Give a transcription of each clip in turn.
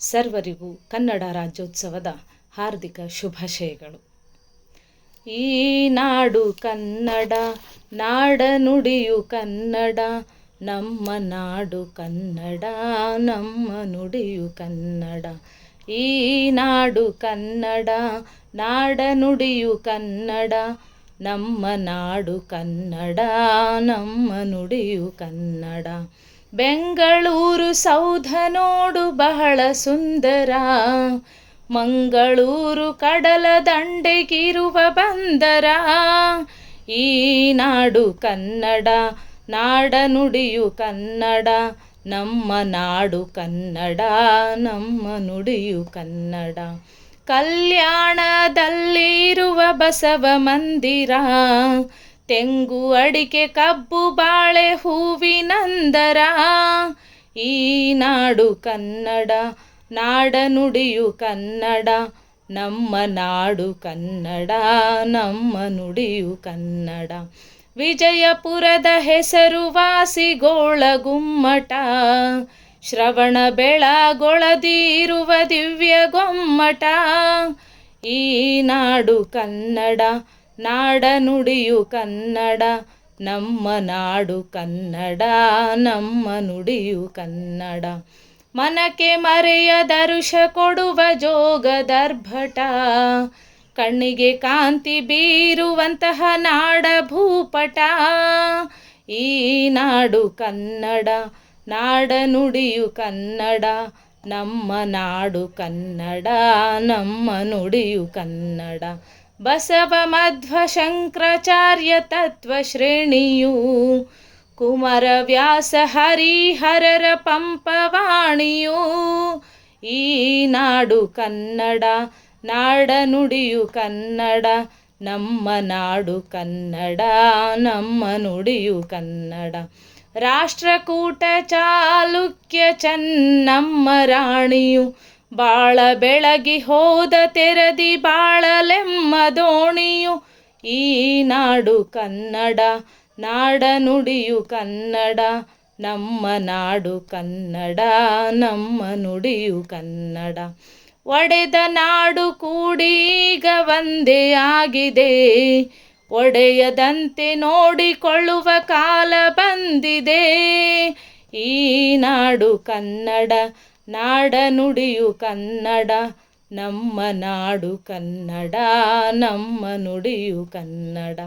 ಸರ್ವರಿಗೂ ಕನ್ನಡ ರಾಜ್ಯೋತ್ಸವದ ಹಾರ್ದಿಕ ಶುಭಾಶಯಗಳು. ಈ ನಾಡು ಕನ್ನಡ, ನಾಡ ನುಡಿಯು ಕನ್ನಡ, ನಮ್ಮ ನಾಡು ಕನ್ನಡ, ನಮ್ಮ ನುಡಿಯು ಕನ್ನಡ. ಈ ನಾಡು ಕನ್ನಡ, ನಾಡ ನುಡಿಯು ಕನ್ನಡ, ನಮ್ಮ ನಾಡು ಕನ್ನಡ, ನಮ್ಮ ನುಡಿಯು ಕನ್ನಡ. ಬೆಂಗಳೂರು ಸೌಧ ನೋಡು ಬಹಳ ಸುಂದರ. ಮಂಗಳೂರು ಕಡಲ ದಂಡೆಗಿರುವ ಬಂದರ. ಈ ನಾಡು ಕನ್ನಡ ನಾಡ ನುಡಿಯು ಕನ್ನಡ, ನಮ್ಮ ನಾಡು ಕನ್ನಡ, ನಮ್ಮ ನುಡಿಯು ಕನ್ನಡ. ಕಲ್ಯಾಣದಲ್ಲಿರುವ ಬಸವ ಮಂದಿರ ತೆಂಗು, ಅಡಿಕೆ, ಕಬ್ಬು, ಬಾಳೆ, ಹೂವಿನಂದರ. ಈ ನಾಡು ಕನ್ನಡ ನಾಡ ನುಡಿಯು ಕನ್ನಡ. ನಮ್ಮ ನಾಡು ಕನ್ನಡ, ನಮ್ಮ ನುಡಿಯು ಕನ್ನಡ. ವಿಜಯಪುರದ ಹೆಸರುವಾಸಿಗೋಳ ಗುಮ್ಮಟ. ಶ್ರವಣ ಬೆಳಗೊಳದಿರುವ ದಿವ್ಯ ಗೊಮ್ಮಟ. ಈ ನಾಡು ಕನ್ನಡ ನಾಡ ನುಡಿಯು ಕನ್ನಡ, ನಮ್ಮ ನಾಡು ಕನ್ನಡ, ನಮ್ಮ ನುಡಿಯು ಕನ್ನಡ. ಮನಕ್ಕೆ ಮರೆಯ ದರುಷ ಕೊಡುವ ಜೋಗ ದರ್ಭಟ, ಕಣ್ಣಿಗೆ ಕಾಂತಿ ಬೀರುವಂತಹ ನಾಡ ಭೂಪಟ. ಈ ನಾಡು ಕನ್ನಡ, ನಾಡ ನುಡಿಯು ಕನ್ನಡ, ನಮ್ಮ ನಾಡು ಕನ್ನಡ, ನಮ್ಮ ನುಡಿಯು ಕನ್ನಡ. ಬಸವ ಮಧ್ವ ಶಂಕರಾಚಾರ್ಯ ತತ್ವ ಶ್ರೇಣಿಯು ಕುಮಾರ ವ್ಯಾಸ ಹರಿಹರರ ಪಂಪವಾಣಿಯು ಈ ನಾಡು ಕನ್ನಡ ನಾಡ ನುಡಿಯು ಕನ್ನಡ, ನಮ್ಮ ನಾಡು ಕನ್ನಡ, ನಮ್ಮ ನುಡಿಯು ಕನ್ನಡ. ರಾಷ್ಟ್ರಕೂಟ ಚಾಲುಕ್ಯ ಚೆನ್ನಮ್ಮ ರಾಣಿಯು ಬಾಳ ಬೆಳಗಿ ಹೋದ ತೆರದಿ ಬಾಳಲೆಮ್ಮ ದೋಣಿಯು, ಈ ನಾಡು ಕನ್ನಡ ನಾಡ ನುಡಿಯು ಕನ್ನಡ, ನಮ್ಮ ನಾಡು ಕನ್ನಡ, ನಮ್ಮ ನುಡಿಯು ಕನ್ನಡ. ಒಡೆದ ನಾಡು ಕೂಡೀಗ ಒಂದೇ ಆಗಿದೆ, ಒಡೆಯದಂತೆ ನೋಡಿಕೊಳ್ಳುವ ಕಾಲ ಬಂದಿದೆ. ಈ ನಾಡು ಕನ್ನಡ ನಾಡ ನುಡಿಯು ಕನ್ನಡ, ನಮ್ಮ ನಾಡು ಕನ್ನಡ, ನಮ್ಮ ನುಡಿಯು ಕನ್ನಡ.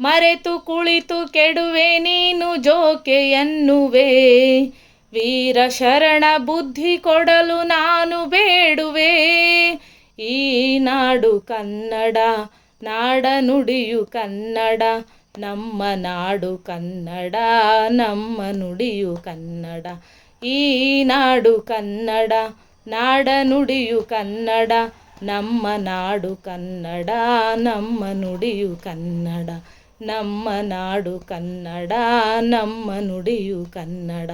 ಮರೆತು ಕುಳಿತು ಕೆಡುವೆ ನೀನು ಜೋಕೆ ಎನ್ನುವೆ. ವೀರ ಶರಣ ಬುದ್ಧಿ ಕೊಡಲು ನಾನು ಬೇಡುವೆ. ಈ ನಾಡು ಕನ್ನಡ, ನಾಡ ನುಡಿಯು ಕನ್ನಡ, ನಮ್ಮ ನಾಡು ಕನ್ನಡ, ನಮ್ಮ ನುಡಿಯು ಕನ್ನಡ. ಈ ನಾಡು ಕನ್ನಡ ನಾಡ ನುಡಿಯು ಕನ್ನಡ, ನಮ್ಮ ನಾಡು ಕನ್ನಡ, ನಮ್ಮ ನುಡಿಯು ಕನ್ನಡ, ನಮ್ಮ ನಾಡು ಕನ್ನಡ, ನಮ್ಮ ನುಡಿಯು ಕನ್ನಡ.